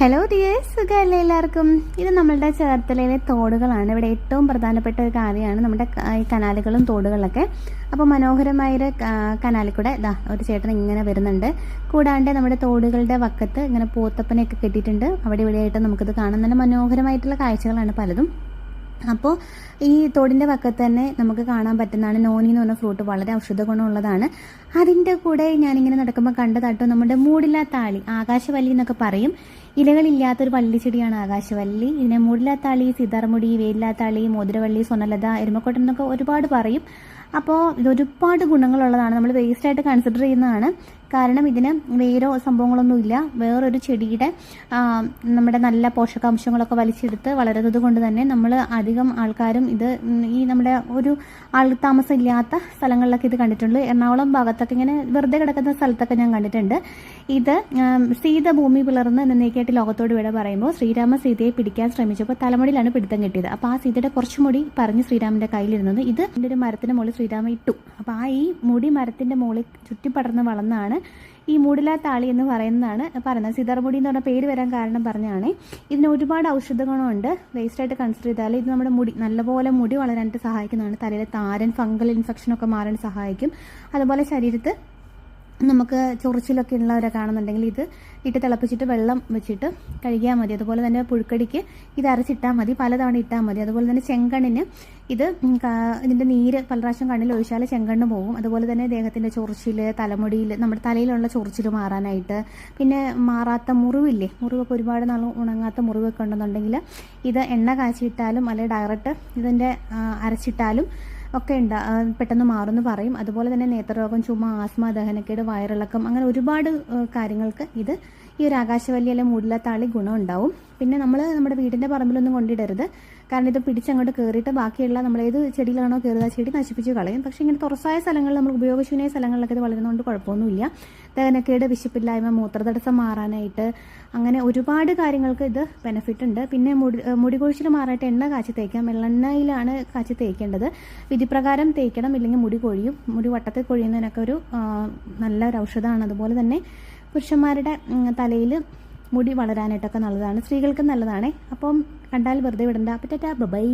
Hello dears സുഖമല്ലേ എല്ലാവർക്കും? ഇത് നമ്മളുടെ ചേർത്തലയിലെ തോടുകളാണ്. ഇവിടെ ഏറ്റവും പ്രധാനപ്പെട്ട ഒരു കാര്യമാണ് നമ്മുടെ ഈ കനാലുകളും തോടുകളൊക്കെ. അപ്പോൾ മനോഹരമായൊരു കനാലിൽ കൂടെ ഇതാ ഒരു ചേട്ടൻ ഇങ്ങനെ വരുന്നുണ്ട്. കൂടാണ്ട് നമ്മുടെ തോടുകളുടെ വക്കത്ത് ഇങ്ങനെ പൂത്തപ്പനെയൊക്കെ കെട്ടിയിട്ടുണ്ട്. അവിടെ ഇവിടെയായിട്ട് നമുക്കിത് കാണാൻ നല്ല മനോഹരമായിട്ടുള്ള കാഴ്ചകളാണ് പലതും. അപ്പോൾ ഈ തോടിന്റെ പക്കത്ത് തന്നെ നമുക്ക് കാണാൻ പറ്റുന്നതാണ് നോനി എന്ന് പറഞ്ഞ ഫ്രൂട്ട്. വളരെ ഔഷധ ഗുണമുള്ളതാണ്. അതിന്റെ കൂടെ ഞാനിങ്ങനെ നടക്കുമ്പോൾ കണ്ടതാട്ടോ നമ്മുടെ മൂടില്ലാത്താളി ആകാശവല്ലി എന്നൊക്കെ പറയും. ഇലകളില്ലാത്തൊരു വള്ളിച്ചെടിയാണ് ആകാശവല്ലി. ഇതിനെ മൂടില്ലാത്താളി സിതാർമുടി വേലില്ലാത്താളി മോതിരവള്ളി സ്വർണലത എരുമക്കോട്ടൻ എന്നൊക്കെ ഒരുപാട് പറയും. അപ്പോൾ ഇതൊരുപാട് ഗുണങ്ങളുള്ളതാണ്. നമ്മൾ വേസ്റ്റായിട്ട് കൺസിഡർ ചെയ്യുന്നതാണ്. കാരണം ഇതിന് വേരോ സംഭവങ്ങളൊന്നുമില്ല. വേറൊരു ചെടിയുടെ നമ്മുടെ നല്ല പോഷകാംശങ്ങളൊക്കെ വലിച്ചെടുത്ത് വളരുന്നത് കൊണ്ട് തന്നെ നമ്മൾ അധികം ആൾക്കാരും ഇത് ഈ നമ്മുടെ ഒരു ആൾ താമസം ഇല്ലാത്ത സ്ഥലങ്ങളിലൊക്കെ ഇത് കണ്ടിട്ടുള്ളൂ എറണാകുളം ഭാഗത്തൊക്കെ ഇങ്ങനെ വെറുതെ കിടക്കുന്ന സ്ഥലത്തൊക്കെ ഞാൻ കണ്ടിട്ടുണ്ട്. ഇത് സീത ഭൂമി പിളർന്ന് എന്നേക്കായിട്ട് ലോകത്തോട് വിട പറയുമ്പോൾ ശ്രീരാമ സീതയെ പിടിക്കാൻ ശ്രമിച്ചപ്പോൾ തലമുടിയിലാണ് പിടുത്തം കിട്ടിയത്. അപ്പോൾ ആ സീതയുടെ കുറച്ച് മുടി പറഞ്ഞ് ശ്രീരാമന്റെ കയ്യിലിരുന്നത്. ഇത് ഇതിന്റെ ഒരു മരത്തിന്റെ മുകളിൽ ശ്രീരാമ ഇട്ടു. അപ്പോൾ ആ ഈ മുടി മരത്തിന്റെ മുകളിൽ ചുറ്റിപ്പടർന്ന് വളർന്നാണ് ഈ മൂടിലാത്താളി എന്ന് പറയുന്നതാണ് പറയുന്നത് സിതർമുടി എന്ന് പറഞ്ഞ പേര് വരാൻ കാരണം പറഞ്ഞാണ് ഇതിന് ഒരുപാട് ഔഷധ ഗുണമുണ്ട് വേസ്റ്റായിട്ട് കൺസിഡർ ചെയ്താൽ ഇത് നമ്മുടെ മുടി നല്ലപോലെ മുടി വളരാനായിട്ട് സഹായിക്കുന്നതാണ്. തലയിലെ താരൻ ഫംഗൽ ഇൻഫെക്ഷനൊക്കെ മാറാൻ സഹായിക്കും. അതുപോലെ ശരീരത്ത് നമുക്ക് ചൊറിച്ചിലൊക്കെ ഉള്ളവരെ കാണുന്നുണ്ടെങ്കിൽ ഇത് ഇട്ട് തിളപ്പിച്ചിട്ട് വെള്ളം വെച്ചിട്ട് കഴുകിയാൽ മതി. അതുപോലെ തന്നെ പുഴുക്കടിക്ക് ഇത് അരച്ചിട്ടാൽ മതി. പലതവണ ഇട്ടാൽ മതി. അതുപോലെ തന്നെ ചെങ്കണ്ണിന് ഇത് ഇതിന്റെ നീര് പല പ്രാവശ്യം കണ്ണിൽ ഒഴിച്ചാൽ ചെങ്കണ്ണ് പോകും അതുപോലെ തന്നെ ദേഹത്തിന്റെ ചൊറിച്ചിൽ തലമുടിയിൽ നമ്മുടെ തലയിലുള്ള ചൊറിച്ചിൽ മാറാനായിട്ട്. പിന്നെ മാറാത്ത മുറിവില്ലേ? മുറിവൊക്കെ ഒരുപാട് നാൾ ഉണങ്ങാത്ത മുറിവൊക്കെ ഉണ്ടെന്നുണ്ടെങ്കിൽ ഇത് എണ്ണ കാച്ചിയിട്ടാലും അല്ലെങ്കിൽ ഡയറക്റ്റ് ഇതിന്റെ അരച്ചിട്ടാലും ഒക്കെ ഉണ്ട് പെട്ടെന്ന് മാറുമെന്ന് പറയും. അതുപോലെ തന്നെ നേത്രരോഗം ചുമ ആസ്മ ദഹനക്കേട് വയറിളക്കം അങ്ങനെ ഒരുപാട് കാര്യങ്ങൾക്ക് ഇത് ഈ ഒരു ആകാശവല്ലി അല്ലെങ്കിൽ ഗുണം ഉണ്ടാവും. പിന്നെ നമ്മൾ നമ്മുടെ വീടിന്റെ പറമ്പിലൊന്നും കൊണ്ടിടരുത്. കാരണം ഇത് പിടിച്ചങ്ങോട്ട് കയറിയിട്ട് ബാക്കിയുള്ള നമ്മൾ ഏത് ചെടിയിലാണോ കയറുക ആ ചെടി നശിപ്പിച്ച് കളയും. പക്ഷേ ഇങ്ങനെ തുറസായ സ്ഥലങ്ങളിൽ നമ്മൾ ഉപയോഗശൂന്യ സ്ഥലങ്ങളിലൊക്കെ ഇത് വളരുന്നതുകൊണ്ട് കുഴപ്പമൊന്നുമില്ല. ദഹനക്കേട് വിശപ്പില്ലായ്മ മൂത്രതടസ്സം മാറാനായിട്ട് അങ്ങനെ ഒരുപാട് കാര്യങ്ങൾക്ക് ഇത് ബെനിഫിറ്റ് ഉണ്ട്. പിന്നെ മുടി മുടി കൊഴിച്ചിൽ മാറാനായിട്ട് എണ്ണ കാച്ചി തേക്കാം. എള്ളെണ്ണയിലാണ് കാച്ചി തേക്കേണ്ടത്. വിധിപ്രകാരം തേക്കണം ഇല്ലെങ്കിൽ മുടി കൊഴിയും. മുടി വട്ടത്തിൽ കൊഴിയുന്നതിനൊക്കെ ഒരു നല്ല ഒരു ഔഷധമാണ്. അതുപോലെ തന്നെ പുരുഷന്മാരുടെ തലയിൽ മുടി വളരാനായിട്ടൊക്കെ നല്ലതാണ്. സ്ത്രീകൾക്കും നല്ലതാണ്. അപ്പം കണ്ടാൽ വെറുതെ വിടണ്ട. പറ്റാ ബൈ